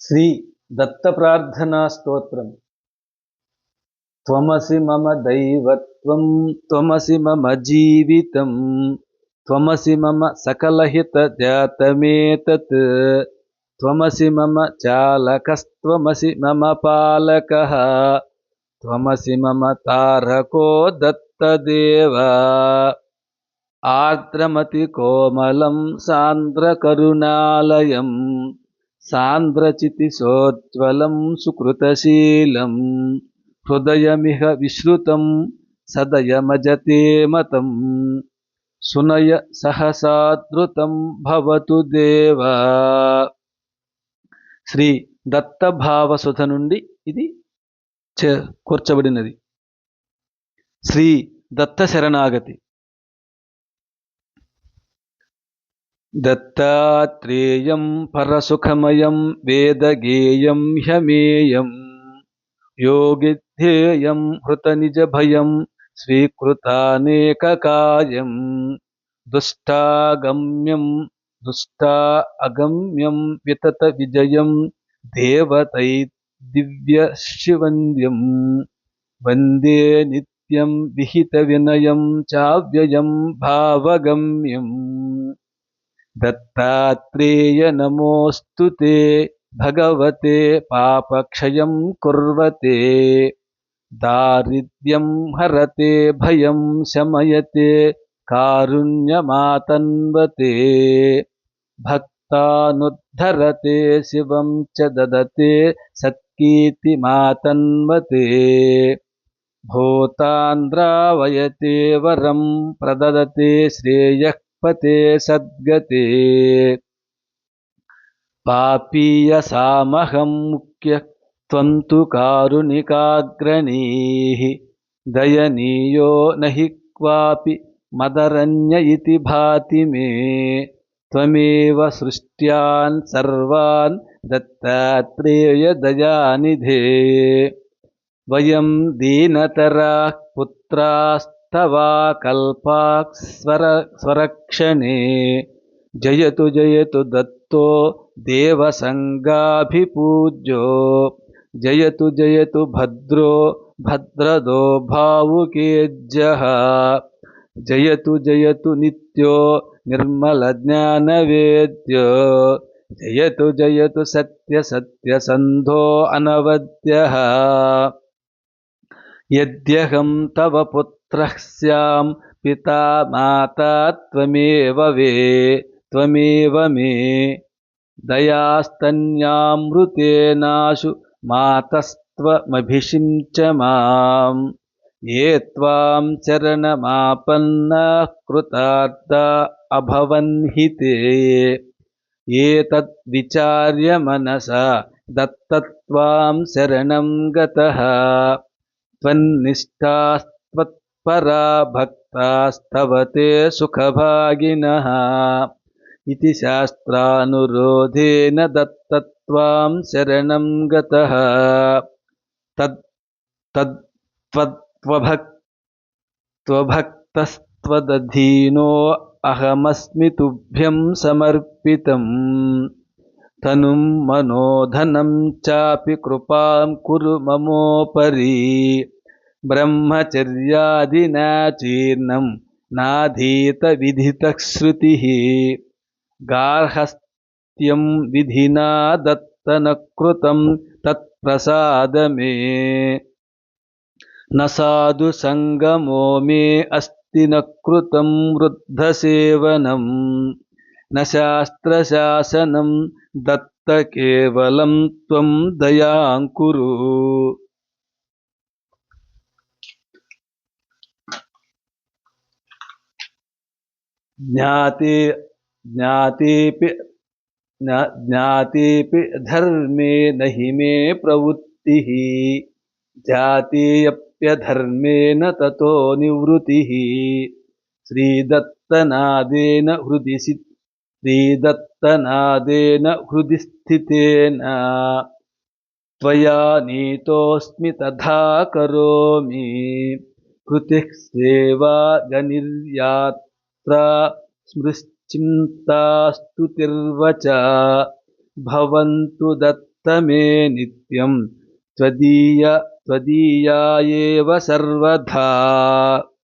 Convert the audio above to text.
శ్రీ దత్త ప్రార్థనా స్తోత్రం త్వమసి మమ దైవత్వం త్వమసి మమ జీవితం త్వమసి మమ సకలహిత జాతమేతత్ త్వమసి మమ చాలకస్త్వమసి మమ పాలకः త్వమసి మమ తారకో దత్తదేవ ఆర్ద్రమతి కోమలం సాంద్రకరుణాలయం సాంద్రచితిశోజ్వలం సుకృతశీలం హృదయమిహ విశ్రుతం సదయమజతే మతం. సునయ సహసాదృతం భవతు దేవ. శ్రీ దత్తభావసుధ నుండి ఇది చ- కూర్చబడినది. శ్రీ దత్త శరణాగతి दत्तात्रेय परसुखमय वेदगेय ह्यमेय योगिध्येय हृत निज भय स्वीकृतानेकय दुष्टागम्यम दुष्टा अगम्यम वितत विजय देवत दिव्य शिवंद्यम वंदे निम विनय चाव्ययम भावगम्यम दत्तात्रेय नमोऽस्तु ते भगवते पापक्षयं कुर्वते, दारिद्र्यं हरते, भयं शमयते, कारुण्यमातन्वते, भक्तानुद्धरते, शिवं च ददते सत्कीर्तिमातन्वते भूतान्द्रावयते, वरं प्रददते, श्रेयः पते सद्गते। पापीयसामहं मुख्य त्वं तु कारुणिकाग्रणीः दयनीयो न हि क्वापि मदरन्य इति भाति मे। त्वमेव सृष्ट्यान् सर्वान् दत्तात्रेयदयानिधे। वयं दीनतराः पुत्रास्त तवा कल्पास्वर स्वरक्षणे। जयतु जयतु दत्तो, देवसङ्गाभिपूज्यो। जयतु जयतु भद्रो, भद्रदो भावुकेज्यः। जयतु जयतु नित्यो, निर्मलज्ञानवेद्यो। जयतु जयतु सत्यसत्यसन्धो अनवद्यः। यद्यहं तव पुत्र त्रह्स्यां पिता माता त्वमेव वे, त्वमेव मे। दयास्तन्यामृतेनाशु मातस्त्वमभिषिञ्च माम्। ये त्वां चरणमापन्नाः कृतार्था अभवन्हि ते एतद्विचार्य मनसा दत्तत्वां शरणं गतः। त्वन्निष्ठास् भक्तास्तवते सुखभागिनः इति शास्त्रानुरोधेन दत्तत्वां शरणं गतः। तत् तद्त्वभक् त्वभक्तस्त्वदधीनो अहमस्मि तुभ्यं समर्पितम् तनुं मनोधनं चापि कृपां कुरु ममोपरि। బ్రహ్మచర్యాదినాచీర్ణం నాధీత విధిత శృతి గార్హస్థ్యం విధినా దత్తనకృతం తత్ప్రసాదమే. నసాదు సంగమో మే అస్తి నృతం వృద్ధసేవనం నాస్త్రశాసనం దత్త కేవలం త్వం దయాంకురు ज्ञाते, ज्ञातेऽपि, ज्ञा- ज्ञातेऽपि धर्मे न हि मे प्रवृत्तिः। जातेऽप्यधर्मेण ततो निवृत्तिः। श्रीदत्तनादेन हृदि श्रीदत्तनादेन हृदि स्थितेन। त्वया नीतोऽस्मि तथा करोमि। कृतिः सेवा गनिर्यात्रा स्मृश्चिन्तास्तुतिर्वच। भवन्तु दत्त मे नित्यं। सर्वधा।